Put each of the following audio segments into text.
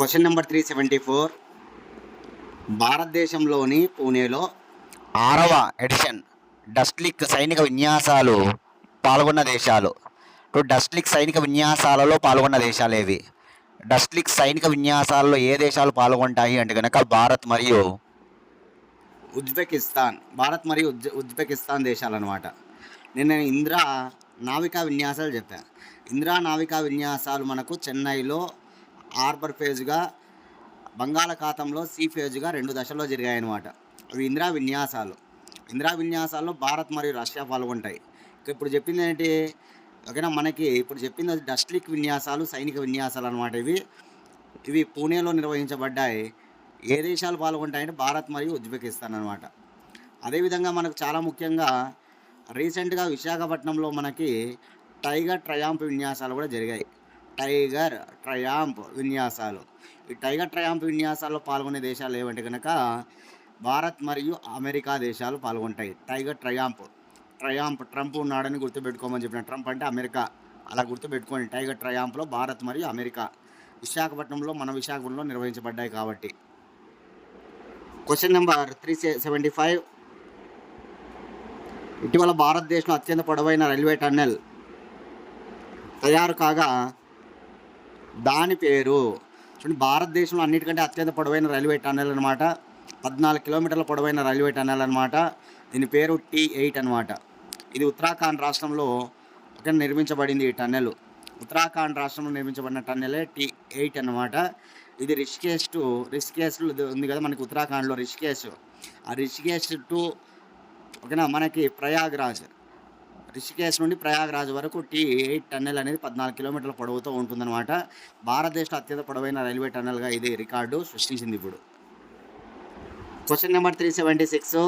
Question number three seventy four. భారతదేశంలోని పూణేలో ఆరవ ఎడిషన్ డస్ట్లిక్ సైనిక విన్యాసాలు పాల్గొన్న దేశాలు. ఇప్పుడు డస్ట్లిక్ సైనిక విన్యాసాలలో పాల్గొన్న దేశాలు ఏవి? డస్ట్లిక్ సైనిక విన్యాసాలలో ఏ దేశాలు పాల్గొంటాయి అంటే కనుక భారత్ మరియు ఉజ్బెకిస్తాన్. భారత్ మరియు ఉజ్ ఉజ్బెకిస్తాన్ దేశాలు అనమాట నేను ఇందిరా నావికా విన్యాసాలు చెప్పాను ఇందిరా నావికా విన్యాసాలు మనకు చెన్నైలో హార్బర్ ఫేజ్గా బంగాళాఖాతంలో సీ ఫేజ్గా రెండు దశల్లో జరిగాయన్నమాట. అవి ఇందిరా విన్యాసాలు. ఇందిరా విన్యాసాల్లో భారత్ మరియు రష్యా పాల్గొంటాయి. ఇప్పుడు చెప్పింది ఏంటి? ఓకేనా? మనకి ఇప్పుడు చెప్పింది డస్ట్లిక్ విన్యాసాలు సైనిక విన్యాసాలు అనమాట ఇవి. ఇవి పూణేలో నిర్వహించబడ్డాయి. ఏ దేశాలు పాల్గొంటాయంటే భారత్ మరియు ఉజ్బెకిస్తాన్ అనమాట అదేవిధంగా మనకు చాలా ముఖ్యంగా రీసెంట్గా విశాఖపట్నంలో మనకి టైగర్ ట్రయాంప్ విన్యాసాలు కూడా జరిగాయి. టైగర్ ట్రయాంప్ విన్యాసాలు. ఈ టైగర్ ట్రయాంప్ విన్యాసాల్లో పాల్గొనే దేశాలు ఏవంటే కనుక భారత్ మరియు అమెరికా దేశాలు పాల్గొంటాయి. టైగర్ ట్రయాంప్ ట్రయాంప్ ట్రంప్ ఉన్నాడని గుర్తుపెట్టుకోమని చెప్పిన ట్రంప్ అంటే అమెరికా. అలా గుర్తుపెట్టుకోండి. టైగర్ ట్రయాంప్లో భారత్ మరియు అమెరికా విశాఖపట్నంలో మన విశాఖపట్నంలో నిర్వహించబడ్డాయి కాబట్టి. Question number three seventy five ఇటీవల భారతదేశంలో అత్యంత పొడవైన రైల్వే టన్నెల్ తయారు కాగా దాని పేరు. చూడండి భారతదేశంలో అన్నిటికంటే అత్యంత పొడవైన రైల్వే టన్నెల్ అనమాట పద్నాలుగు కిలోమీటర్ల పొడవైన రైల్వే టన్నెల్ అనమాట దీని పేరు టీ ఎయిట్ అనమాట ఇది ఉత్తరాఖండ్ రాష్ట్రంలో ఒక నిర్మించబడింది ఈ టన్నెల్. ఉత్తరాఖండ్ రాష్ట్రంలో నిర్మించబడిన టన్నెలే టీ ఎయిట్ అనమాట ఇది రిషికేష్ టు రిషికేష్ ఉంది కదా మనకి ఉత్తరాఖండ్లో రిషికేష్. ఆ రిషికేష్ టు ఓకేనా మనకి ప్రయాగ్రాజ్. రిషికేశ్ నుండి ప్రయాగరాజ్ వరకు టీ ఎయిట్ టన్నెల్ అనేది పద్నాలుగు కిలోమీటర్ల పొడవుతో ఉంటుందన్నమాట. భారతదేశంలో అత్యంత పొడవైన రైల్వే టన్నెల్గా ఇది రికార్డు సృష్టించింది ఇప్పుడు. Question number three seventy six.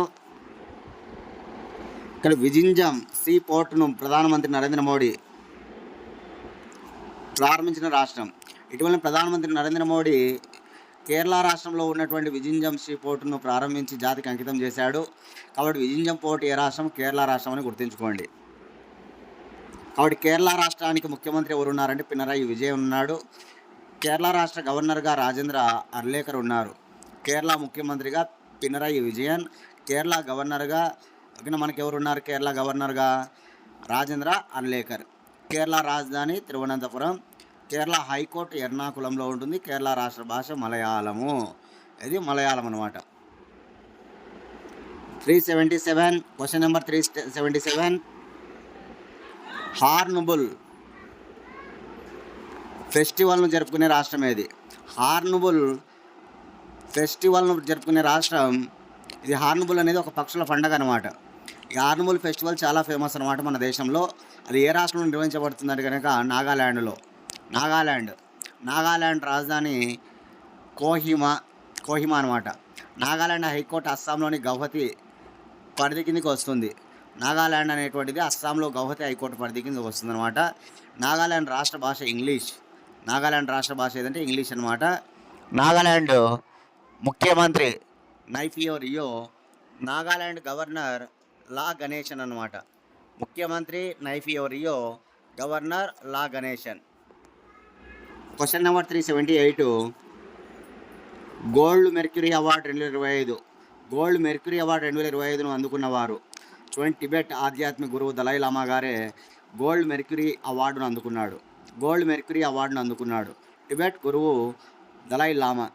ఇక్కడ విజింజం సీ పోర్టును ప్రధానమంత్రి నరేంద్ర మోడీ ప్రారంభించిన రాష్ట్రం. ఇటీవల ప్రధానమంత్రి నరేంద్ర మోడీ కేరళ రాష్ట్రంలో ఉన్నటువంటి విజింజం సీ పోర్టును ప్రారంభించి జాతికి అంకితం చేశాడు. కాబట్టి విజింజం పోర్టు ఏ రాష్ట్రం? కేరళ రాష్ట్రం అని గుర్తుంచుకోండి. కాబట్టి కేరళ రాష్ట్రానికి ముఖ్యమంత్రి ఎవరు ఉన్నారంటే పినరాయి విజయన్ ఉన్నాడు. కేరళ రాష్ట్ర గవర్నర్గా రాజేంద్ర అర్లేకర్ ఉన్నారు. కేరళ ముఖ్యమంత్రిగా పినరాయి విజయన్ కేరళ గవర్నర్గా మనకి ఎవరున్నారు? కేరళ గవర్నర్గా రాజేంద్ర అర్లేకర్. కేరళ రాజధాని తిరువనంతపురం కేరళ హైకోర్టు ఎర్నాకుళంలో ఉంటుంది. కేరళ రాష్ట్ర భాష మలయాళము. ఇది మలయాళం అనమాట three seventy seven question number three seventy seven. Hornbill ఫెస్టివల్ను జరుపుకునే రాష్ట్రం ఏది? హార్నుబుల్ ఫెస్టివల్ను జరుపుకునే రాష్ట్రం ఇది హార్నుబుల్ అనేది ఒక పక్షుల పండగ అనమాట ఈ హార్నుబుల్ ఫెస్టివల్ చాలా ఫేమస్ అనమాట మన దేశంలో. అది ఏ రాష్ట్రంలో నిర్వహించబడుతుందంటే కనుక నాగాల్యాండ్లో. నాగాల్యాండ్ నాగాల్యాండ్ రాజధాని కోహిమా కోహిమా అనమాట నాగాల్యాండ్ హైకోర్టు అస్సాంలోని గౌహతి పరిధి కిందకి వస్తుంది. నాగాల్యాండ్ అనేటువంటిది అస్సాంలో గౌహతి హైకోర్టు పరిధి కింద వస్తుందన్నమాట. నాగాల్యాండ్ రాష్ట్ర భాష ఇంగ్లీష్. నాగాల్యాండ్ రాష్ట్ర భాష ఏదంటే ఇంగ్లీష్ అనమాట నాగాల్యాండ్ ముఖ్యమంత్రి నైఫియో రియో నాగాల్యాండ్ గవర్నర్ లా గణేశన్ అనమాట ముఖ్యమంత్రి Neiphiu Rio governor La Ganesan. Question number three seventy eight. Gold mercury award రెండు వేల ఇరవై ఐదు. గోల్డ్ మెర్క్యూరీ అవార్డు రెండు వేల ఇరవై ఐదును అందుకున్నవారు. చూడండి టిబెట్ ఆధ్యాత్మిక గురువు దలై లామా గారే గోల్డ్ మెర్క్యూరీ అవార్డును అందుకున్నాడు. గోల్డ్ మెర్క్యూరీ అవార్డును అందుకున్నాడు. టిబెట్ గురువు దలై లామా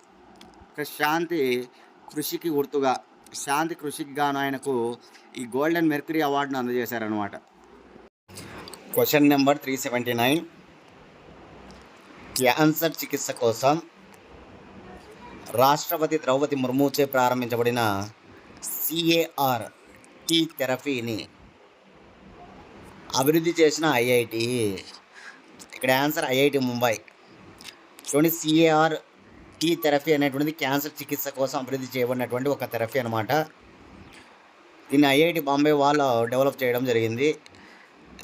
శాంతి కృషికి గుర్తుగా శాంతి కృషికి గాను ఆయనకు ఈ గోల్డెన్ మెర్క్యూరీ అవార్డును అందజేశారనమాట question number three seventy nine. Cancer చికిత్స కోసం రాష్ట్రపతి ద్రౌపది ముర్ముచే ప్రారంభించబడిన సిఏఆర్ టీ థెరపీని అభివృద్ధి చేసిన ఐఐటి. ఇక్కడ ఆన్సర్ ఐఐటి ముంబై. చూడండి సిఏఆర్ టీ థెరపీ అనేటువంటిది క్యాన్సర్ చికిత్స కోసం అభివృద్ధి చేయబడినటువంటి ఒక థెరపీ అనమాట దీన్ని ఐఐటి బాంబే వాళ్ళు డెవలప్ చేయడం జరిగింది.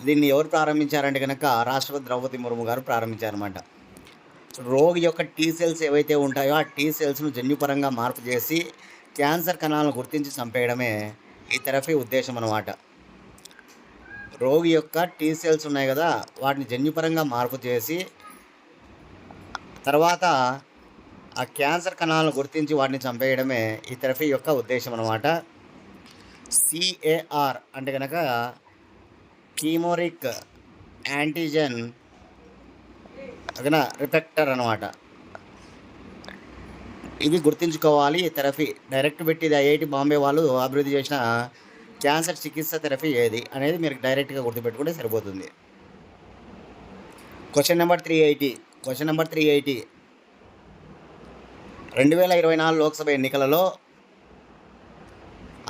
దీన్ని ఎవరు ప్రారంభించారంటే కనుక రాష్ట్రపతి ద్రౌపది ముర్ము గారు ప్రారంభించారనమాట రోగి యొక్క టీ సెల్స్ ఏవైతే ఉంటాయో ఆ టీ సెల్స్ను జన్యుపరంగా మార్పు చేసి క్యాన్సర్ కణాలను గుర్తించి చంపేయడమే ఈ థెరపీ ఉద్దేశం అనమాట రోగి యొక్క టీ సెల్స్ ఉన్నాయి కదా వాటిని జన్యుపరంగా మార్పు చేసి తర్వాత ఆ క్యాన్సర్ కణాలను గుర్తించి వాటిని చంపేయడమే ఈ థెరపీ యొక్క ఉద్దేశం అనమాట సిఏఆర్ అంటే కనుక కీమోరిక్ యాంటీజెన్ అదన రిపెక్టర్ అనమాట ఇది గుర్తుంచుకోవాలి. థెరపీ డైరెక్ట్ పెట్టి ఐఐటి బాంబే వాళ్ళు అభివృద్ధి చేసిన క్యాన్సర్ చికిత్స థెరపీ ఏది అనేది మీరు డైరెక్ట్గా గుర్తుపెట్టుకుంటే సరిపోతుంది. Question number three eighty question number three eighty. రెండు వేల ఇరవై నాలుగు లోక్సభ ఎన్నికలలో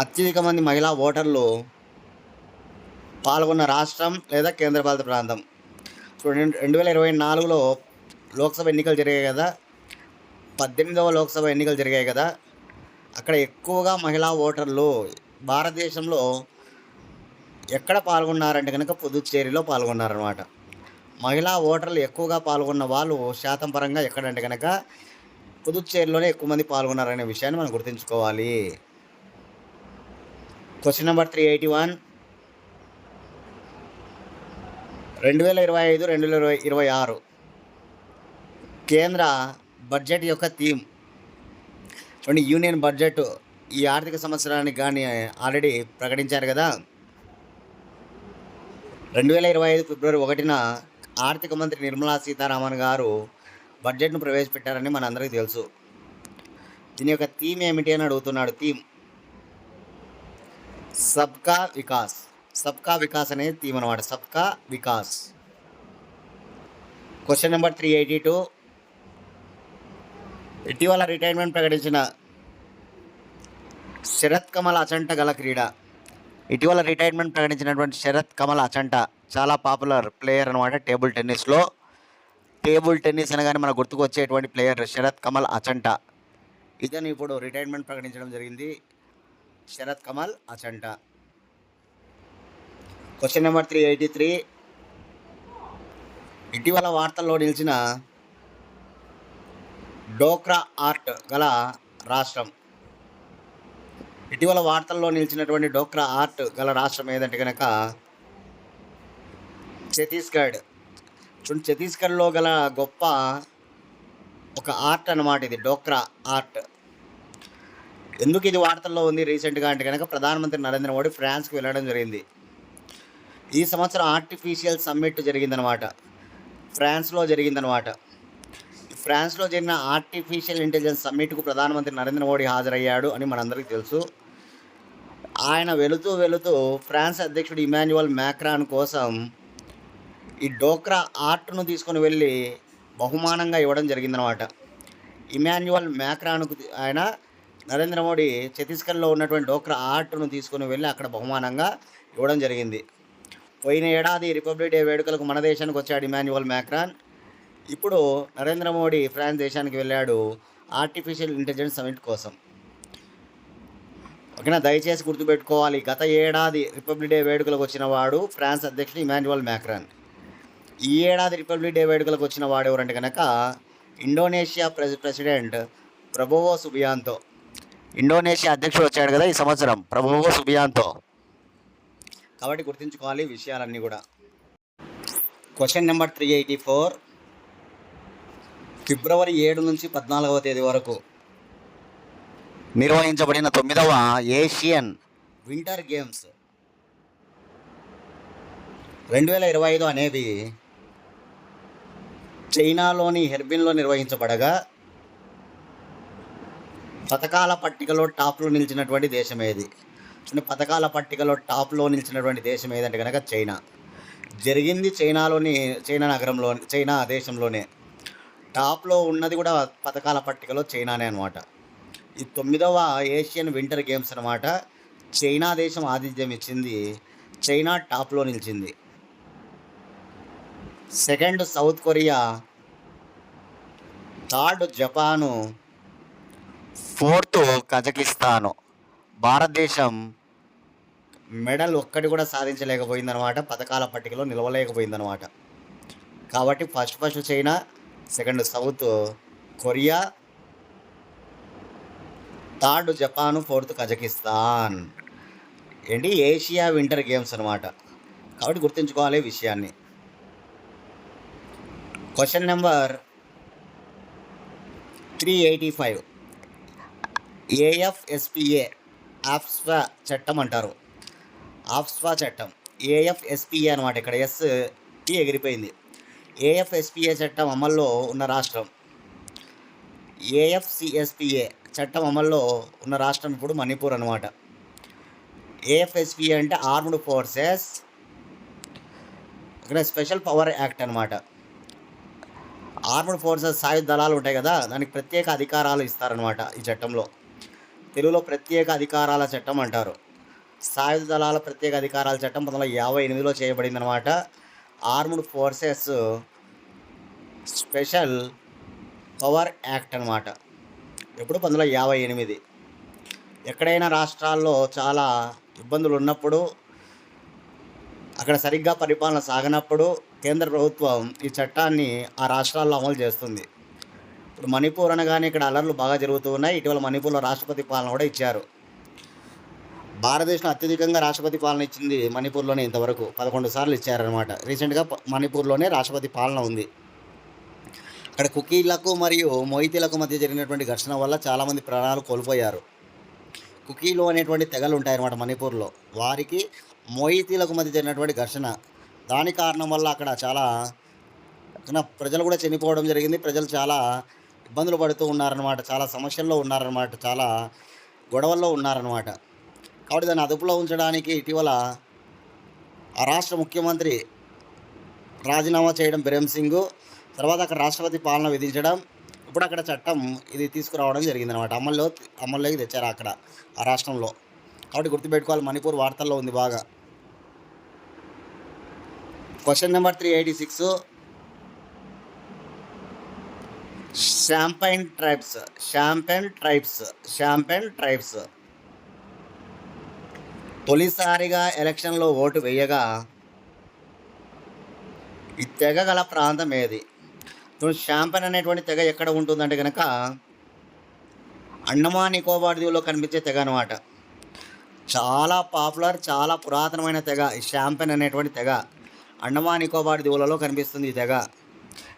అత్యధిక మంది మహిళా ఓటర్లు పాల్గొన్న రాష్ట్రం లేదా కేంద్రపాలిత ప్రాంతం. చూడండి రెండు వేల ఇరవై నాలుగులో లోక్సభ ఎన్నికలు జరిగాయి కదా. పద్దెనిమిదవ లోక్సభ ఎన్నికలు జరిగాయి కదా. అక్కడ ఎక్కువగా మహిళా ఓటర్లు భారతదేశంలో ఎక్కడ పాల్గొన్నారంటే కనుక పుదుచ్చేరిలో పాల్గొన్నారనమాట మహిళా ఓటర్లు ఎక్కువగా పాల్గొన్న వాళ్ళు శాతం పరంగా ఎక్కడంటే కనుక పుదుచ్చేరిలోనే ఎక్కువ మంది పాల్గొన్నారనే విషయాన్ని మనం గుర్తుంచుకోవాలి. Question number three eighty one రెండు వేల ఇరవై ఐదు రెండు వేల ఇరవై ఇరవై ఆరు కేంద్ర బడ్జెట్ యొక్క థీమ్. చూడండి యూనియన్ బడ్జెట్ ఈ ఆర్థిక సంవత్సరానికి కానీ ఆల్రెడీ ప్రకటించారు కదా. రెండు వేల ఇరవై ఐదు ఫిబ్రవరి ఒకటిన ఆర్థిక మంత్రి నిర్మలా సీతారామన్ గారు బడ్జెట్ను ప్రవేశపెట్టారని మనందరికీ తెలుసు. దీని యొక్క థీమ్ ఏమిటి అని అడుగుతున్నాడు. థీమ్. సబ్కా వికాస్. సబ్కా వికాస్ అనేది థీమ్ అనమాట సబ్కా Vikas. Question number three eighty two. ఇటీవల రిటైర్మెంట్ ప్రకటించిన శరత్ కమల్ అచంట గల క్రీడ. ఇటీవల రిటైర్మెంట్ ప్రకటించినటువంటి శరత్ కమల్ అచంట చాలా పాపులర్ ప్లేయర్ అనమాట టేబుల్ టెన్నిస్లో. టేబుల్ టెన్నిస్ అనగానే మనకు గుర్తుకొచ్చేటువంటి ప్లేయర్ శరత్ కమల్ అచంట. ఇతను ఇప్పుడు రిటైర్మెంట్ ప్రకటించడం జరిగింది. Sharath Kamal Achanta. Question number three eighty three ఇటీవల వార్తల్లో నిలిచిన డోక్రా ఆర్ట్ గల రాష్ట్రం. ఇటీవల వార్తల్లో నిలిచినటువంటి డోక్రా ఆర్ట్ గల రాష్ట్రం ఏదంటే కనుక ఛత్తీస్గఢ్. చూడండి ఛత్తీస్గఢ్లో గల గొప్ప ఒక ఆర్ట్ అన్నమాట ఇది డోక్రా ఆర్ట్. ఎందుకు ఇది వార్తల్లో ఉంది రీసెంట్గా అంటే కనుక ప్రధానమంత్రి నరేంద్ర మోడీ ఫ్రాన్స్కి వెళ్ళడం జరిగింది. ఈ సంవత్సరం ఆర్టిఫిషియల్ సమ్మిట్ జరిగిందనమాట ఫ్రాన్స్లో జరిగిందనమాట ఫ్రాన్స్లో జరిగిన ఆర్టిఫిషియల్ ఇంటెలిజెన్స్ సమ్మిట్కు ప్రధానమంత్రి నరేంద్ర మోడీ హాజరయ్యాడు అని మనందరికీ తెలుసు. ఆయన వెళుతూ వెళుతూ ఫ్రాన్స్ అధ్యక్షుడు ఇమాన్యువల్ మ్యాక్రాన్ కోసం ఈ డోక్రా ఆర్ట్ను తీసుకొని వెళ్ళి బహుమానంగా ఇవ్వడం జరిగిందనమాట ఇమాన్యువల్ మ్యాక్రాన్కు ఆయన నరేంద్ర మోడీ ఛత్తీస్గఢ్లో ఉన్నటువంటి డోక్రా ఆర్ట్ను తీసుకొని వెళ్ళి అక్కడ బహుమానంగా ఇవ్వడం జరిగింది. పోయిన ఏడాది రిపబ్లిక్ డే వేడుకలకు మన దేశానికి వచ్చాడు ఇమాన్యువల్ మ్యాక్రాన్. ఇప్పుడు నరేంద్ర మోడీ ఫ్రాన్స్ దేశానికి వెళ్ళాడు ఆర్టిఫిషియల్ ఇంటెలిజెన్స్ సమిట్ కోసం. ఓకేనా? దయచేసి గుర్తుపెట్టుకోవాలి. గత ఏడాది రిపబ్లిక్ డే వేడుకలకు వచ్చిన వాడు ఫ్రాన్స్ అధ్యక్షుడు ఇమాన్యువల్ మ్యాక్రాన్. ఈ ఏడాది రిపబ్లిక్ డే వేడుకలకు వచ్చిన వాడు ఎవరంటే కనుక ఇండోనేషియా ప్రెసి ప్రెసిడెంట్ ప్రభువో సుబియాంతో. ఇండోనేషియా అధ్యక్షుడు వచ్చాడు కదా ఈ సంవత్సరం ప్రభువో సుబియాంతో. కాబట్టి గుర్తుంచుకోవాలి విషయాలన్నీ కూడా. Question number three eighty four ఫిబ్రవరి ఏడు నుంచి పద్నాలుగవ తేదీ వరకు నిర్వహించబడిన తొమ్మిదవ ఏషియన్ వింటర్ గేమ్స్ రెండు వేల ఇరవై ఐదు అనేది చైనాలోని హెర్బిన్లో నిర్వహించబడగా పథకాల పట్టికలో టాప్లో నిలిచినటువంటి దేశం ఏది? చూడండి పథకాల పట్టికలో టాప్లో నిలిచినటువంటి దేశం ఏదంటే కనుక చైనా. జరిగింది చైనాలోని చైనా నగరంలో చైనా దేశంలోనే. టాప్లో ఉన్నది కూడా పథకాల పట్టికలో చైనానే అనమాట ఈ తొమ్మిదవ ఏషియన్ వింటర్ గేమ్స్ అనమాట చైనా దేశం ఆతిథ్యం ఇచ్చింది. చైనా టాప్లో నిలిచింది. Second South Korea third Japan fourth Kazakhstan. భారతదేశం మెడల్ ఒక్కటి కూడా సాధించలేకపోయిందనమాట పథకాల పట్టికలో నిలవలేకపోయిందనమాట కాబట్టి first first China second South Korea third Japan fourth Kazakhstan. ఏంటి? ఏషియా వింటర్ గేమ్స్ అనమాట కాబట్టి గుర్తుంచుకోవాలి విషయాన్ని. Question number three eighty five. AFSPA AFSPA చట్టం అంటారు. ఆఫ్స్వా చట్టం. ఏఎఫ్ఎస్పిఏ అనమాట ఇక్కడ ఎస్ టీ ఎగిరిపోయింది. ఏఎఫ్ఎస్పిఏ చట్టం అమల్లో ఉన్న రాష్ట్రం. ఏఎఫ్సిఎస్పిఏ చట్టం అమల్లో ఉన్న రాష్ట్రం ఇప్పుడు మణిపూర్ అనమాట ఏఎఫ్ఎస్పిఏ అంటే ఆర్మ్డ్ ఫోర్సెస్ ఇక్కడ స్పెషల్ పవర్ యాక్ట్ అనమాట ఆర్మ్డ్ ఫోర్సెస్ సాయుధ దళాలు ఉంటాయి కదా దానికి ప్రత్యేక అధికారాలు ఇస్తారనమాట ఈ చట్టంలో. తెలుగులో ప్రత్యేక అధికారాల చట్టం అంటారు. సాయుధ దళాల ప్రత్యేక అధికారాల చట్టం పంతొమ్మిది వందల యాభై ఎనిమిదిలో చేయబడింది అనమాట armed forces special power act అనమాట ఎప్పుడు? పంతొమ్మిది వందల యాభై ఎనిమిది. ఎక్కడైనా రాష్ట్రాల్లో చాలా ఇబ్బందులు ఉన్నప్పుడు అక్కడ సరిగ్గా పరిపాలన సాగనప్పుడు కేంద్ర ప్రభుత్వం ఈ చట్టాన్ని ఆ రాష్ట్రాల్లో అమలు చేస్తుంది. ఇప్పుడు మణిపూర్ అనగానే ఇక్కడ అలర్లు బాగా జరుగుతూ ఉన్నాయి. ఇటీవల మణిపూర్లో రాష్ట్రపతి పాలన కూడా ఇచ్చారు. భారతదేశంలో అత్యధికంగా రాష్ట్రపతి పాలన ఇచ్చింది మణిపూర్లోనే ఇంతవరకు పదకొండు సార్లు ఇచ్చారనమాట రీసెంట్గా మణిపూర్లోనే రాష్ట్రపతి పాలన ఉంది. అక్కడ కుకీలకు మరియు మొయితీలకు మధ్య జరిగినటువంటి ఘర్షణ వల్ల చాలామంది ప్రాణాలు కోల్పోయారు. కుకీలు అనేటువంటి తెగలు ఉంటాయన్నమాట మణిపూర్లో. వారికి మొయితీలకు మధ్య జరిగినటువంటి ఘర్షణ. దాని కారణం వల్ల అక్కడ చాలా ప్రజలు కూడా చనిపోవడం జరిగింది. ప్రజలు చాలా ఇబ్బందులు పడుతూ ఉన్నారనమాట చాలా సమస్యల్లో ఉన్నారనమాట చాలా గొడవల్లో ఉన్నారనమాట కాబట్టి దాన్ని అదుపులో ఉంచడానికి ఇటీవల ఆ రాష్ట్ర ముఖ్యమంత్రి రాజీనామా చేయడం ప్రేమ్ సింగ్ తర్వాత అక్కడ రాష్ట్రపతి పాలన విధించడం ఇప్పుడు అక్కడ చట్టం ఇది తీసుకురావడం జరిగిందనమాట అమల్లో అమల్లోకి తెచ్చారు అక్కడ ఆ రాష్ట్రంలో. కాబట్టి గుర్తుపెట్టుకోవాలి మణిపూర్ వార్తల్లో ఉంది బాగా. Question number three eighty six Shompen tribes Shompen tribes Shompen tribes తొలిసారిగా ఎలక్షన్లో ఓటు వేయగా ఈ తెగ గల ప్రాంతం ఏది? షాంపన్ అనేటువంటి తెగ ఎక్కడ ఉంటుందంటే కనుక అండమాన్ నికోబార్ దీవులో కనిపించే తెగ అనమాట చాలా పాపులర్ చాలా పురాతనమైన తెగ ఈ షాంపెన్ అనేటువంటి తెగ అండమాన్ నికోబార్ దీవులలో కనిపిస్తుంది ఈ తెగ.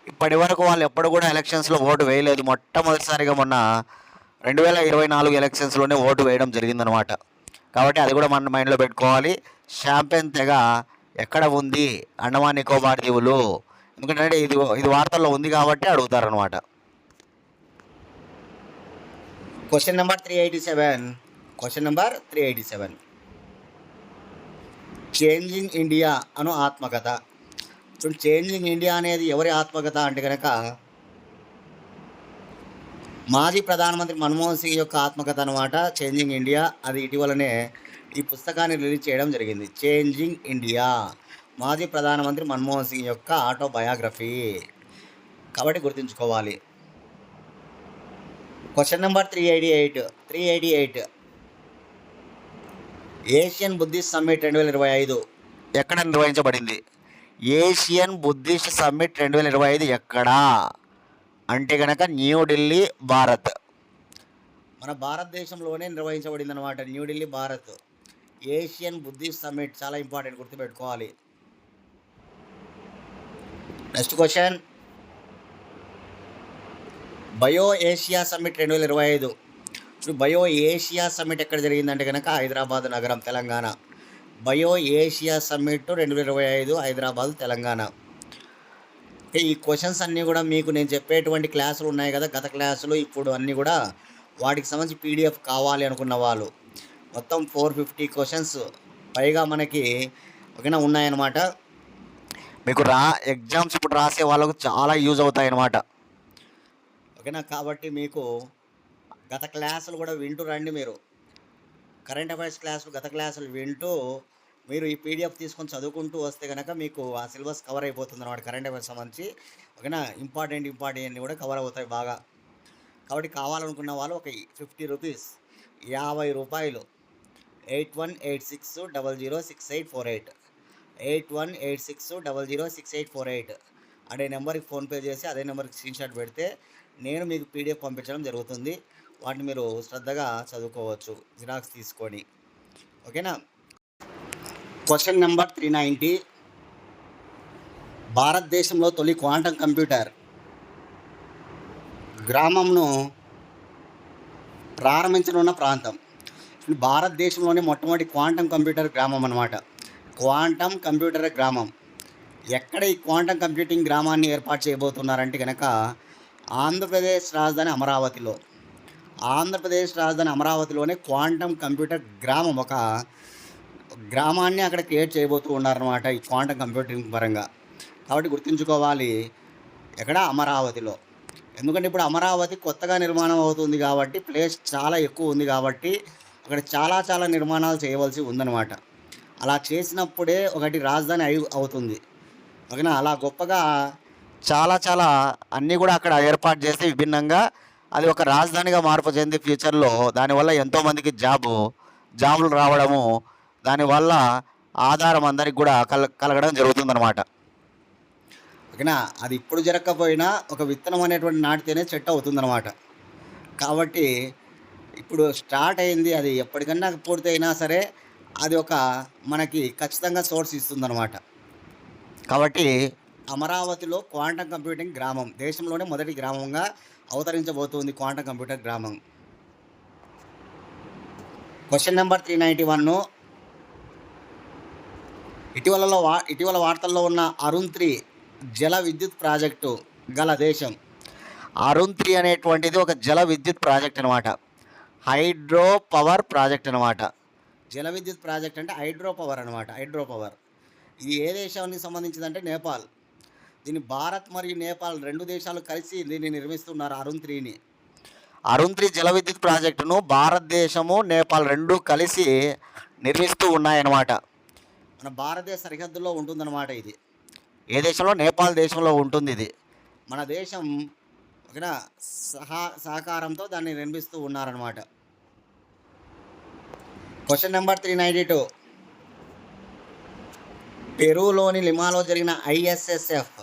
ఇప్పటి వరకు వాళ్ళు ఎప్పుడు కూడా ఎలక్షన్స్లో ఓటు వేయలేదు. మొట్టమొదటిసారిగా మొన్న రెండు వేల ఇరవై నాలుగు ఎలక్షన్స్లోనే ఓటు వేయడం జరిగిందనమాట కాబట్టి అది కూడా మన మైండ్లో పెట్టుకోవాలి. షాంపెన్ తెగ ఎక్కడ ఉంది? అండమాన్ నికోబార్ దీవులు. ఎందుకంటే ఇది ఇది వార్తల్లో ఉంది కాబట్టి అడుగుతారనమాట question number three eighty seven question number three eighty seven changing India అను ఆత్మకథ. చూడండి చేంజింగ్ ఇండియా అనేది ఎవరి ఆత్మకథ అంటే కనుక మాజీ ప్రధానమంత్రి మన్మోహన్ సింగ్ యొక్క ఆత్మకథ అనమాట చేంజింగ్ ఇండియా అది ఇటీవలనే ఈ పుస్తకాన్ని రిలీజ్ చేయడం జరిగింది. చేంజింగ్ ఇండియా మాజీ ప్రధానమంత్రి మన్మోహన్ సింగ్ యొక్క ఆటోబయోగ్రఫీ కాబట్టి గుర్తుంచుకోవాలి. Question number three eighty eight three eighty eight Asian Buddhist summit రెండు వేల ఇరవై ఐదు. ఎక్కడ నిర్వహించబడింది? ఏషియన్ బుద్ధిస్ట్ సమ్మిట్ రెండు వేల ఇరవై ఐదు ఎక్కడా? అంటే కనుక న్యూఢిల్లీ భారత్. మన భారతదేశంలోనే నిర్వహించబడింది అనమాట New Delhi Bharat. Asian Buddhist summit చాలా ఇంపార్టెంట్ గుర్తుపెట్టుకోవాలి. Next question. Bio Asia summit రెండు వేల ఇరవై ఐదు. ఇప్పుడు బయో ఏషియా సమ్మిట్ ఎక్కడ జరిగిందంటే కనుక హైదరాబాద్ నగరం తెలంగాణ. బయో ఏషియా సమ్మిట్ రెండు వేల ఇరవై ఐదు హైదరాబాద్ తెలంగాణ. ఈ క్వశ్చన్స్ అన్నీ కూడా మీకు నేను చెప్పేటువంటి క్లాసులు ఉన్నాయి కదా గత క్లాసులు ఇప్పుడు అన్నీ కూడా వాటికి సంబంధించి పీడిఎఫ్ కావాలి అనుకున్న వాళ్ళు. మొత్తం ఫోర్ ఫిఫ్టీ క్వశ్చన్స్ పైగా మనకి ఓకేనా ఉన్నాయన్నమాట. మీకు రా ఎగ్జామ్స్ ఇప్పుడు రాసే వాళ్ళకు చాలా యూజ్ అవుతాయి అన్నమాట ఓకేనా కాబట్టి మీకు గత క్లాసులు కూడా వింటూ రండి మీరు. కరెంట్ అఫైర్స్ క్లాసులు గత క్లాసులు వింటూ మీరు ఈ పీడిఎఫ్ తీసుకొని చదువుకుంటూ వస్తే కనుక మీకు ఆ సిలబస్ కవర్ అయిపోతుంది అనమాట కరెంట్ అఫైర్స్ సంబంధించి. ఓకేనా? ఇంపార్టెంట్ ఇంపార్టెంట్ అన్నీ కూడా కవర్ అవుతాయి బాగా. కాబట్టి కావాలనుకున్న వాళ్ళు ఒక ఫిఫ్టీ రూపీస్ యాభై రూపాయలు. Eight one eight six double zero six eight four eight eight one eight six double zero six eight four eight అనే నెంబర్కి ఫోన్పే చేసి అదే నెంబర్కి స్క్రీన్ షాట్ పెడితే నేను మీకు పీడిఎఫ్ పంపించడం జరుగుతుంది. వాటిని మీరు శ్రద్ధగా చదువుకోవచ్చు. జిరాక్స్ తీసుకొని. ఓకేనా? Question number three ninety. భారతదేశంలో తొలి క్వాంటం కంప్యూటర్. గ్రామంను ప్రారంభించనున్న ప్రాంతం. భారతదేశంలోనే మొట్టమొదటి క్వాంటం కంప్యూటర్ గ్రామం అన్నమాట. క్వాంటం కంప్యూటర్ గ్రామం. ఎక్కడ ఈ క్వాంటం కంప్యూటింగ్ గ్రామాన్ని ఏర్పాటు చేయబోతున్నారంటే కనుక ఆంధ్రప్రదేశ్ రాజధాని అమరావతిలో. ఆంధ్రప్రదేశ్ రాజధాని అమరావతిలోనే క్వాంటం కంప్యూటర్ గ్రామం ఒక గ్రామాన్ని అక్కడ క్రియేట్ చేయబోతూ ఉన్నారనమాట ఈ క్వాంటం కంప్యూటింగ్ పరంగా. కాబట్టి గుర్తుంచుకోవాలి ఎక్కడ అమరావతిలో. ఎందుకంటే ఇప్పుడు అమరావతి కొత్తగా నిర్మాణం అవుతుంది కాబట్టి ప్లేస్ చాలా ఎక్కువ ఉంది కాబట్టి అక్కడ చాలా చాలా నిర్మాణాలు చేయవలసి ఉందన్నమాట. అలా చేసినప్పుడే ఒకటి రాజధాని అయి అవుతుంది. ఓకేనా? అలా గొప్పగా చాలా చాలా అన్నీ కూడా అక్కడ ఏర్పాటు చేసి విభిన్నంగా అది ఒక రాజధానిగా మార్పు చెంది ఫ్యూచర్లో దానివల్ల ఎంతోమందికి జాబు జాబులు రావడము దానివల్ల ఆధారం అందరికి కూడా కల కలగడం జరుగుతుందన్నమాట. ఓకేనా? అది ఇప్పుడు జరగకపోయినా ఒక విత్తనం అనేటువంటి నాటితేనే చెట్టు అవుతుందన్నమాట. కాబట్టి ఇప్పుడు స్టార్ట్ అయింది అది ఎప్పటికన్నా పూర్తి అయినా సరే అది ఒక మనకి ఖచ్చితంగా సోర్స్ ఇస్తుందన్నమాట. కాబట్టి అమరావతిలో క్వాంటం కంప్యూటింగ్ గ్రామం దేశంలోనే మొదటి గ్రామంగా అవతరించబోతుంది క్వాంటం కంప్యూటర్ గ్రామం. Question number three ninety one ఇటీవలలో వా ఇటీవల వార్తల్లో ఉన్న అరుణ్ త్రీ జల విద్యుత్ ప్రాజెక్టు గల దేశం. అరుణ్ త్రీ అనేటువంటిది ఒక జల విద్యుత్ ప్రాజెక్ట్ అనమాట హైడ్రో పవర్ ప్రాజెక్ట్ అనమాట జల విద్యుత్ ప్రాజెక్ట్ అంటే హైడ్రో పవర్ అనమాట హైడ్రో పవర్. ఇది ఏ దేశానికి సంబంధించిందంటే నేపాల్. దీన్ని భారత్ మరియు నేపాల్ రెండు దేశాలు కలిసి దీన్ని నిర్మిస్తున్నారు అరుణ్ త్రీని. అరుణ్ త్రీ జల విద్యుత్ ప్రాజెక్టును భారతదేశము నేపాల్ రెండు కలిసి నిర్మిస్తూ ఉన్నాయన్నమాట. మన భారతదేశ సరిహద్దులో ఉంటుందన్నమాట ఇది. ఏ దేశంలో? నేపాల్ దేశంలో ఉంటుంది ఇది. మన దేశం ఓకేనా? సహా సహకారంతో దాన్ని నిర్మిస్తూ ఉన్నారనమాట question number three ninety two పెరూలోని లిమాలో జరిగిన ఐఎస్ఎస్ఎఫ్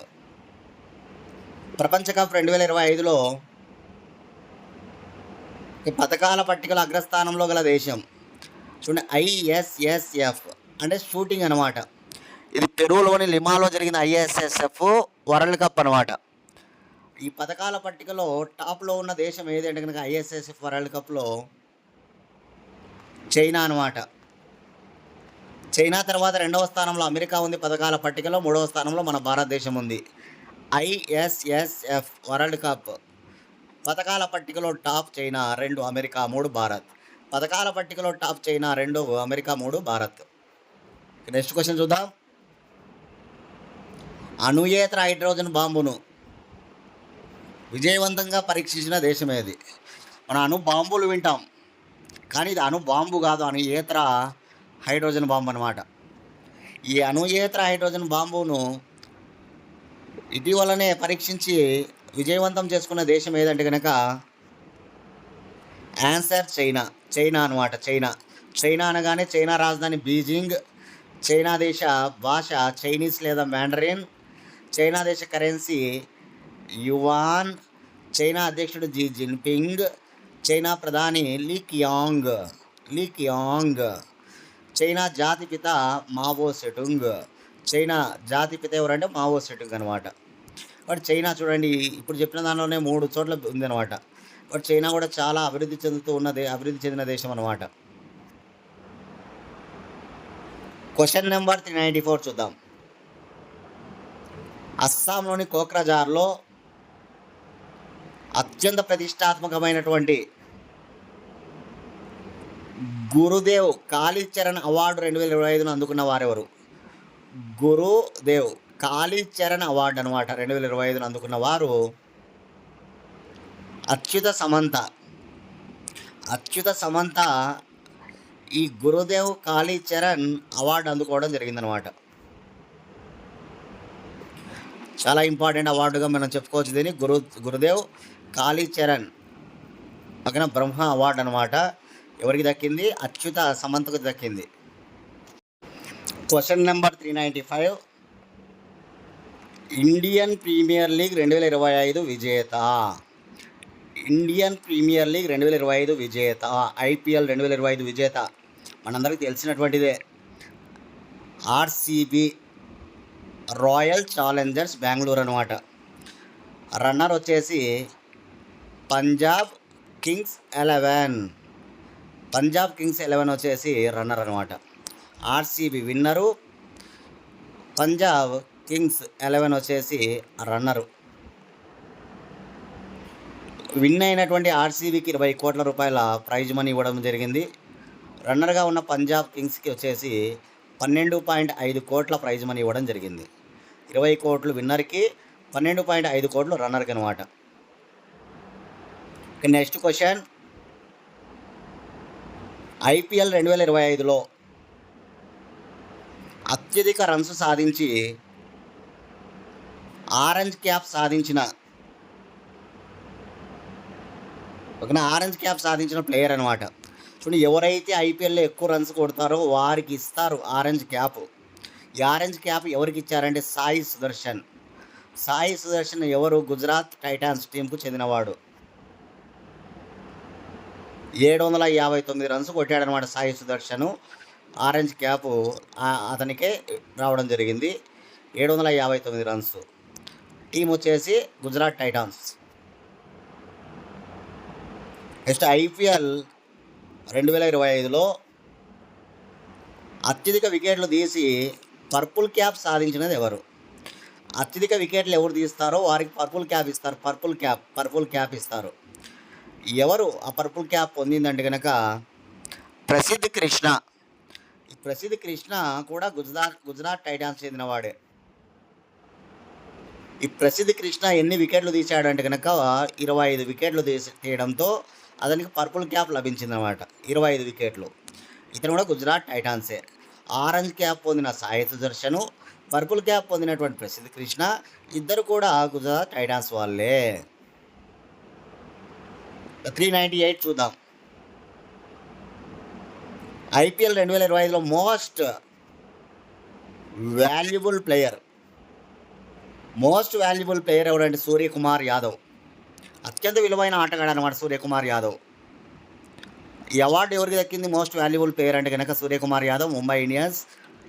ప్రపంచ కప్ రెండు వేల ఇరవై ఐదులో ఈ పథకాల పట్టికలో అగ్రస్థానంలో గల దేశం. చూడండి ఐఎస్ఎస్ఎఫ్ అంటే షూటింగ్ అనమాట ఇది పెరూలోని లిమాలో జరిగిన ఐఎస్ఎస్ఎఫ్ వరల్డ్ కప్ అనమాట ఈ పథకాల పట్టికలో టాప్లో ఉన్న దేశం ఏదంటే కనుక ఐఎస్ఎస్ఎఫ్ వరల్డ్ కప్లో చైనా అనమాట చైనా తర్వాత రెండవ స్థానంలో అమెరికా ఉంది పథకాల పట్టికలో మూడవ స్థానంలో మన భారతదేశం ఉంది. ISSF world cup. పథకాల పట్టికలో టాప్ చైనా రెండు అమెరికా మూడు భారత్. పథకాల పట్టికలో టాప్ చైనా రెండు అమెరికా మూడు భారత్. నెక్స్ట్ క్వశ్చన్ చూద్దాం అణుయేతర హైడ్రోజన్ బాంబును విజయవంతంగా పరీక్షించిన దేశం ఏది? మన అణు బాంబులు వింటాం. కానీ ఇది అణు బాంబు కాదు అణుయేతర హైడ్రోజన్ బాంబు అనమాట ఈ అణుయేతర హైడ్రోజన్ బాంబును ఇటీవలనే పరీక్షించి విజయవంతం చేసుకున్న దేశం ఏదంటే కనుక ఆన్సర్ చైనా. చైనా అనమాట చైనా. చైనా అనగానే చైనా రాజధాని బీజింగ్ చైనా దేశ భాష చైనీస్ లేదా మ్యాండరిన్ చైనా దేశ కరెన్సీ యువాన్ చైనా అధ్యక్షుడు జీ జిన్పింగ్ చైనా ప్రధాని Li Qiang Li Qiang China జాతిపిత మావో సెటుంగ్ చైనా జాతిపిత ఎవరంటే మావో సెటుంగ్ అనమాట బట్ చైనా చూడండి ఇప్పుడు చెప్పిన దానిలోనే మూడు చోట్ల ఉందన్నమాట. బట్ చైనా కూడా చాలా అభివృద్ధి చెందుతూ ఉన్నది అభివృద్ధి చెందిన దేశం అనమాట question number three ninety four చూద్దాం. అస్సాంలోని కోక్రజార్లో అత్యంత ప్రతిష్టాత్మకమైనటువంటి గురుదేవ్ కాళీచరణ్ అవార్డు రెండు వేల ఇరవై ఐదును అందుకున్న వారెవరు? గురుదేవ్ కాళీచరణ్ అవార్డు అనమాట రెండు వేల ఇరవై ఐదును అందుకున్న వారు అచ్యుత సమంత. అచ్యుత సమంత ఈ గురుదేవ్ కాళీ చరణ్ అవార్డు అందుకోవడం జరిగిందనమాట చాలా ఇంపార్టెంట్ అవార్డుగా మనం చెప్పుకోవచ్చు దీన్ని. గురు గురుదేవ్ కాళీ చరణ్ పక్కన బ్రహ్మ అవార్డు అనమాట ఎవరికి దక్కింది? అచ్యుత సమంతకు దక్కింది. Question number three ninety five. Indian premier league రెండు వేల ఇరవై ఐదు విజేత. ఇండియన్ ప్రీమియర్ లీగ్ రెండు వేల ఇరవై ఐదు విజేత. ఐపీఎల్ రెండు వేల ఇరవై ఐదు విజేత. మనందరికీ తెలిసినటువంటిదే. ఆర్సీబీ రాయల్ ఛాలెంజర్స్ బెంగళూరు అనమాట రన్నర్ వచ్చేసి Punjab kings eleven. Punjab kings eleven వచ్చేసి రన్నర్ అనమాట RCB winner. Punjab kings eleven వచ్చేసి రన్నరు. విన్ అయినటువంటి ఆర్సీబీకి ఇరవై కోట్ల రూపాయల ప్రైజ్ మనీ ఇవ్వడం జరిగింది. రన్నర్గా ఉన్న పంజాబ్ కింగ్స్కి వచ్చేసి పన్నెండు పాయింట్ ఐదు కోట్ల ప్రైజ్ మనీ ఇవ్వడం జరిగింది. ఇరవై కోట్లు విన్నర్కి పన్నెండు పాయింట్ ఐదు కోట్లు రన్నర్కి అనమాట నెక్స్ట్ క్వశ్చన్. ఐపీఎల్ రెండు వేల ఇరవై ఐదులో అత్యధిక రన్స్ సాధించి ఆరెంజ్ క్యాప్ సాధించిన ఓకేనా ఆరెంజ్ క్యాప్ సాధించిన ప్లేయర్ అనమాట చూడండి ఎవరైతే ఐపీఎల్లో ఎక్కువ రన్స్ కొడతారో వారికి ఇస్తారు ఆరెంజ్ క్యాప్ ఈ ఆరెంజ్ క్యాప్ ఎవరికి ఇచ్చారంటే సాయి సుదర్శన్. సాయి సుదర్శన్ ఎవరు? గుజరాత్ టైటాన్స్ టీంకు చెందినవాడు. ఏడు వందల యాభై తొమ్మిది రన్స్ కొట్టాడనమాట సాయి సుదర్శను. ఆరెంజ్ క్యాప్ అతనికే రావడం జరిగింది. ఏడు వందల యాభై తొమ్మిది రన్స్ టీం వచ్చేసి గుజరాత్ టైటాన్స్. నెక్స్ట్ ఐపీఎల్ రెండు వేల ఇరవై ఐదులో అత్యధిక వికెట్లు తీసి పర్పుల్ క్యాప్ సాధించినది ఎవరు? అత్యధిక వికెట్లు ఎవరు తీస్తారో వారికి పర్పుల్ క్యాప్ ఇస్తారు పర్పుల్ క్యాప్ పర్పుల్ క్యాప్ ఇస్తారు. ఎవరు ఆ పర్పుల్ క్యాప్ పొందిందంటే కనుక ప్రసిద్ధ్ కృష్ణ. ఈ ప్రసిద్ధ్ కృష్ణ కూడా గుజరాత్ గుజరాత్ టైటాన్స్ చెందినవాడే. ఈ ప్రసిద్ధ్ కృష్ణ ఎన్ని వికెట్లు తీశాడంటే కనుక ఇరవై ఐదు వికెట్లు తీసి తీయడంతో అతనికి పర్పుల్ క్యాప్ లభించిందనమాట ఇరవై ఐదు వికెట్లు. ఇతను కూడా గుజరాత్ టైటాన్సే. ఆరెంజ్ క్యాప్ పొందిన సాహిత్య దర్శను పర్పుల్ క్యాప్ పొందినటువంటి ప్రసిద్ధ కృష్ణ ఇద్దరు కూడా గుజరాత్ టైటాన్స్ వాళ్ళే. త్రీ నైంటీ ఎయిట్ చూద్దాం. ఐపీఎల్ రెండు వేల ఇరవై ఐదులో most valuable player. Most valuable player ఎవరంటే సూర్యకుమార్ యాదవ్. అత్యంత విలువైన ఆటగాడు అనమాట సూర్యకుమార్ యాదవ్. ఈ అవార్డు ఎవరికి దక్కింది? మోస్ట్ వాల్యుబుల్ ప్లేయర్ అంటే కనుక సూర్యకుమార్ యాదవ్ ముంబై ఇండియన్స్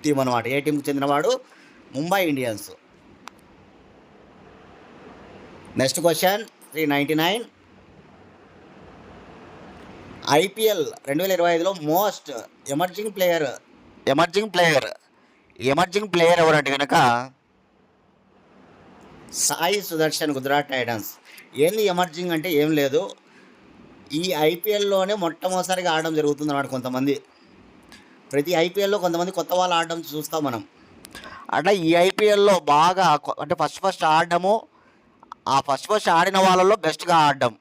టీం అనమాట ఏ టీంకి చెందినవాడు? Mumbai Indians. Next question three ninety nine. IPL రెండు వేల ఇరవై ఐదులో most emerging player emerging player emerging player ఎవరంటే కనుక సాయి సుదర్శన్ గుజరాత్ టైటన్స్. ఏంది ఎమర్జింగ్ అంటే ఏం లేదు. ఈ ఐపీఎల్లోనే మొట్టమొదటిసారిగా ఆడడం జరుగుతుంది అన్నమాట కొంతమంది. ప్రతి ఐపీఎల్లో కొంతమంది కొత్త వాళ్ళు ఆడడం చూస్తాం మనం. అట్లా ఈ ఐపీఎల్లో బాగా అంటే ఫస్ట్ ఫస్ట్ ఆడడము ఆ ఫస్ట్ ఫస్ట్ ఆడిన వాళ్ళలో బెస్ట్గా ఆడడం.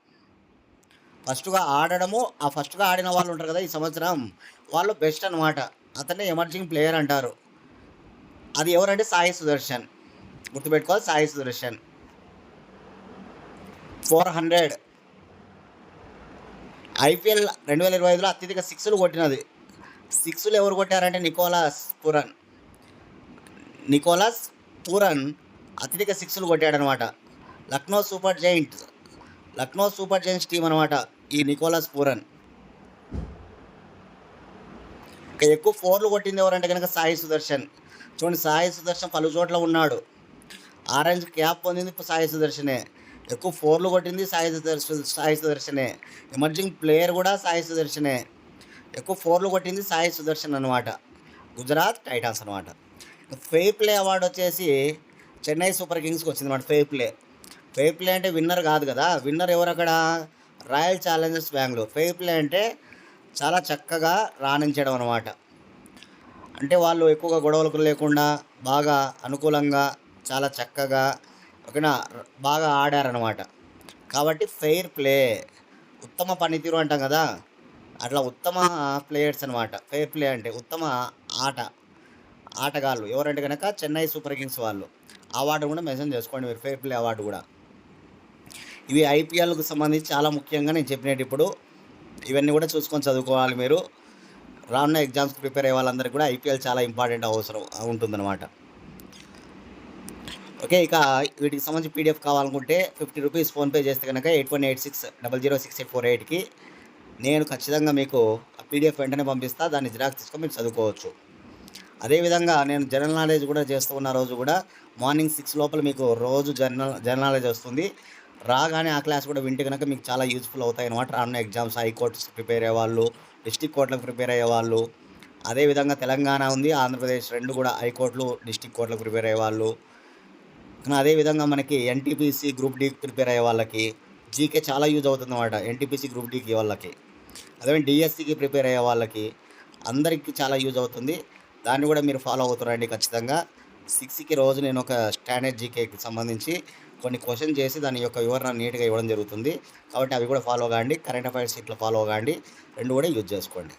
ఫస్ట్గా ఆడడము ఆ ఫస్ట్గా ఆడిన వాళ్ళు ఉంటారు కదా ఈ సంవత్సరం వాళ్ళు బెస్ట్ అనమాట అతనే ఎమర్జింగ్ ప్లేయర్ అంటారు. అది ఎవరంటే సాయి సుదర్శన్. గుర్తుపెట్టుకోవాలి Sai Sudharsan. Four hundred. IPL రెండు వేల ఇరవై ఐదులో అత్యధిక సిక్స్లు కొట్టినది. సిక్స్లు ఎవరు కొట్టారంటే నికోలాస్ పురన్. నికోలాస్ పూరన్ అత్యధిక సిక్స్లు కొట్టాడనమాట. Lucknow super giant. Lucknow super giants team అనమాట ఈ నికోలాస్ పూరన్. ఎక్కువ ఫోర్లు కొట్టింది ఎవరంటే కనుక సాయి సుదర్శన్. చూడండి సాయి సుదర్శన్ పలు చోట్ల ఉన్నాడు. ఆరెంజ్ క్యాప్ పొందింది సాయి సుదర్శనే. ఎక్కువ ఫోర్లు కొట్టింది సాయి సుదర్శన్ సాయి సుదర్శనే ఎమర్జింగ్ ప్లేయర్ కూడా సాయి సుదర్శనే ఎక్కువ ఫోర్లు కొట్టింది సాయి సుదర్శన్ అనమాట గుజరాత్ టైటాన్స్ అనమాట ఫే ప్లే అవార్డు వచ్చేసి చెన్నై సూపర్ కింగ్స్కి వచ్చింది అనమాట ఫే ప్లే ఫే ప్లే అంటే విన్నర్ కాదు కదా. విన్నర్ ఎవరు అక్కడ? రాయల్ ఛాలెంజర్స్ బెంగళూరు ఫే ప్లే అంటే చాలా చక్కగా రాణించడం అనమాట అంటే వాళ్ళు ఎక్కువగా గొడవలకు లేకుండా బాగా అనుకూలంగా చాలా చక్కగా ఓకేనా? బాగా ఆడారనమాట కాబట్టి ఫెయిర్ ప్లే ఉత్తమ పనితీరు అంటాం కదా? అట్లా ఉత్తమ ప్లేయర్స్ అనమాట ఫెయిర్ ప్లే అంటే ఉత్తమ ఆట. ఆటగాళ్ళు. ఎవరంటే కనుక చెన్నై సూపర్ కింగ్స్ వాళ్ళు. అవార్డు కూడా మెన్షన్ చేసుకోండి మీరు. ఫెయిర్ ప్లే అవార్డు కూడా. ఇవి ఐపీఎల్కు సంబంధించి చాలా ముఖ్యంగా నేను చెప్పినట్టు ఇప్పుడు ఇవన్నీ కూడా చూసుకొని చదువుకోవాలి మీరు. రానున్న ఎగ్జామ్స్కి ప్రిపేర్ అయ్యే వాళ్ళందరికీ కూడా ఐపీఎల్ చాలా ఇంపార్టెంట్ అవసరం ఉంటుందన్నమాట. ఓకే ఇక వీటికి సంబంధించి పీడిఎఫ్ కావాలనుకుంటే ఫిఫ్టీ రూపీస్ ఫోన్పే చేస్తే కనుక eight one eight six double zero six eight four ఎయిట్కి నేను ఖచ్చితంగా మీకు ఆ పీడిఎఫ్ వెంటనే పంపిస్తా దాన్ని జిరాక్స్ తీసుకొని మీరు చదువుకోవచ్చు. అదేవిధంగా నేను జనరల్ నాలెడ్జ్ కూడా చేస్తూ ఉన్న రోజు కూడా మార్నింగ్ సిక్స్ లోపల మీకు రోజు జనరల్ జనరల్ నాలెడ్జ్ వస్తుంది. రాగానే ఆ క్లాస్ కూడా వింటే కనుక మీకు చాలా యూజ్ఫుల్ అవుతాయి అనమాట రానున్న ఎగ్జామ్స్ హైకోర్ట్స్ ప్రిపేర్ అయ్యేవాళ్ళు డిస్టిక్ కోర్టులకు ప్రిపేర్ అయ్యే వాళ్ళు. అదేవిధంగా తెలంగాణ ఉంది ఆంధ్రప్రదేశ్ రెండు కూడా హైకోర్టులు డిస్టిక్ కోర్టులకు ప్రిపేర్ అయ్యేవాళ్ళు కానీ అదేవిధంగా మనకి ఎన్టీపీసీ గ్రూప్ డి ప్రిపేర్ అయ్యే వాళ్ళకి జీకే చాలా యూజ్ అవుతుంది అనమాట ఎన్టీపీసీ గ్రూప్ డీకి వాళ్ళకి. అదే డిఎస్సికి ప్రిపేర్ అయ్యే వాళ్ళకి అందరికీ చాలా యూజ్ అవుతుంది. దాన్ని కూడా మీరు ఫాలో అవుతారండి ఖచ్చితంగా. సిక్స్కి రోజు నేను ఒక స్టాండర్డ్ జీకేకి సంబంధించి కొన్ని క్వశ్చన్ చేసి దాని యొక్క వివరణ నీట్గా ఇవ్వడం జరుగుతుంది. కాబట్టి అవి కూడా ఫాలో కాండి కరెంట్ అఫైర్స్ ఇట్లా ఫాలో కాండి రెండు కూడా యూజ్ చేసుకోండి.